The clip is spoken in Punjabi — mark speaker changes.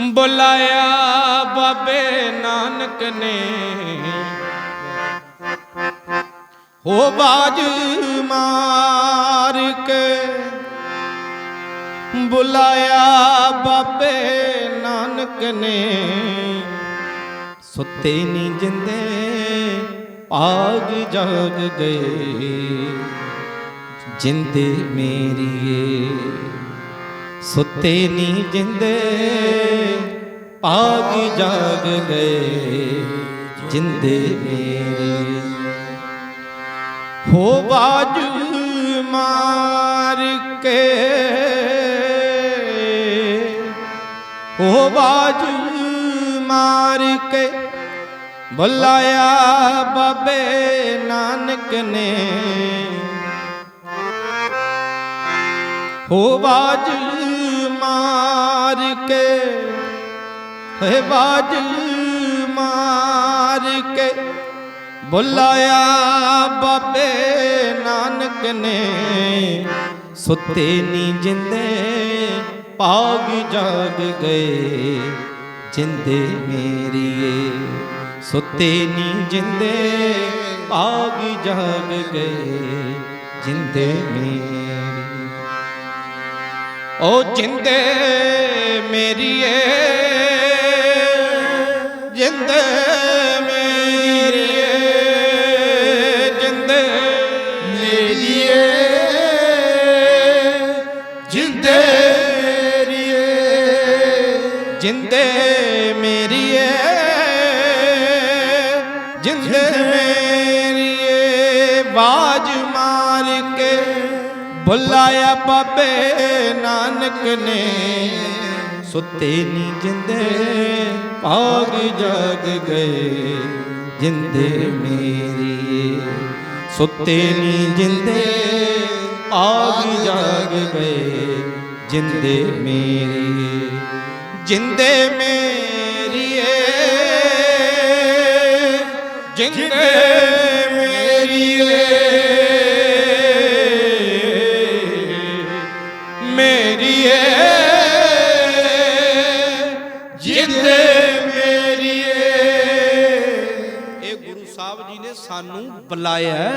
Speaker 1: ਬੁਲਾਇਆ ਬਾਬੇ ਨਾਨਕ ਨੇ। ਹੋ ਬਾਜ ਮਾਰ ਕੇ ਬੁਲਾਇਆ ਬਾਬੇ ਨਾਨਕ ਨੇ। ਸੁੱਤੇ ਨਹੀਂ ਜਿੰਦੇ, ਆਗ ਜਾਗ ਗਏ। ਜਿੰਦੇ ਮੇਰੀਏ। ਸੁੱਤੇ ਨਹੀਂ ਜਿੰਦੇ ਆਗ ਜਾਗ ਗਏ ਜਿੰਦੇ ਮੇਰੀਏ ਹੋ ਬਾਜੂ ਮਾਰ ਕੇ, ਹੋ ਬਾਜੂ ਮਾਰ ਕੇ ਬੁਲਾਇਆ ਬਾਬੇ ਨਾਨਕ ਨੇ। ਹੋ ਬਾਜੂ ਮਾਰ ਕੇ, ਹੈ ਬਾਜ ਮਾਰ ਕੇ, ਬੁਲਾਇਆ ਬਾਬੇ ਨਾਨਕ ਨੇ। ਸੁੱਤੇ ਨੀ ਜਿੰਦੇ, ਭਾਗ ਜਾਗ ਗਏ। ਜਿੰਦੇ ਮੇਰੀਏ ਸੁੱਤੇ ਨੀ ਜਿੰਦੇ, ਭਾਗ ਜਾਗ ਗਏ। ਜਿੰਦੇ ਮੇਰੀ ਓ ਜਿੰਦੇ ਮੇਰੀਏ ਜਿੰਦੇ ਮੇਰੀਏ ਜਿੰਦੇ ਮੇਰੀਏ ਜਿੰਦੇ ਮੇਰੀਏ ਜਿੰਦੇ ਮੇਰੀਏ ਜਿੰਦੇ ਮੇਰੀਏ। ਬੁਲਾਇਆ ਬਾਬੇ ਨਾਨਕ ਨੇ। ਸੁੱਤੇ ਨਹੀਂ ਜਿੰਦੇ, ਭਾਗ ਜਾਗ ਗਏ। ਜਿੰਦੇ ਮੇਰੀ ਸੁੱਤੇ ਨਹੀਂ ਜਿੰਦੇ ਆਗ ਜਾਗ ਗਏ। ਜਿੰਦੇ ਮੇਰੀ ਜਿੰਦੇ ਮੇਰੀ ਜਿੰਦੇ ਮੇਰੀਏ। ਜਿੰਦੇ ਮੇਰੀਏ। ਇਹ ਗੁਰੂ ਸਾਹਿਬ ਜੀ ਨੇ ਸਾਨੂੰ ਬੁਲਾਇਆ